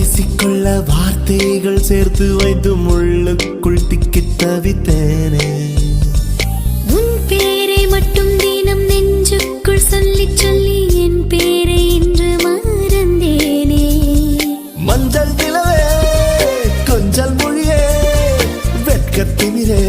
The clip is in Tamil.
பேசிக்கொள்ள வார்த்தைகள் சேர்த்து வைத்து முள்ளுக்குள் திக்கி தவித்தேனே. உன் பேரை மட்டும் தினம் நெஞ்சுக்குள் சொல்லி சொல்லி என் பேரை இன்று மறந்தேனே. மஞ்சள் திலவே கொஞ்சல் மொழியே வெட்கத்தினிரே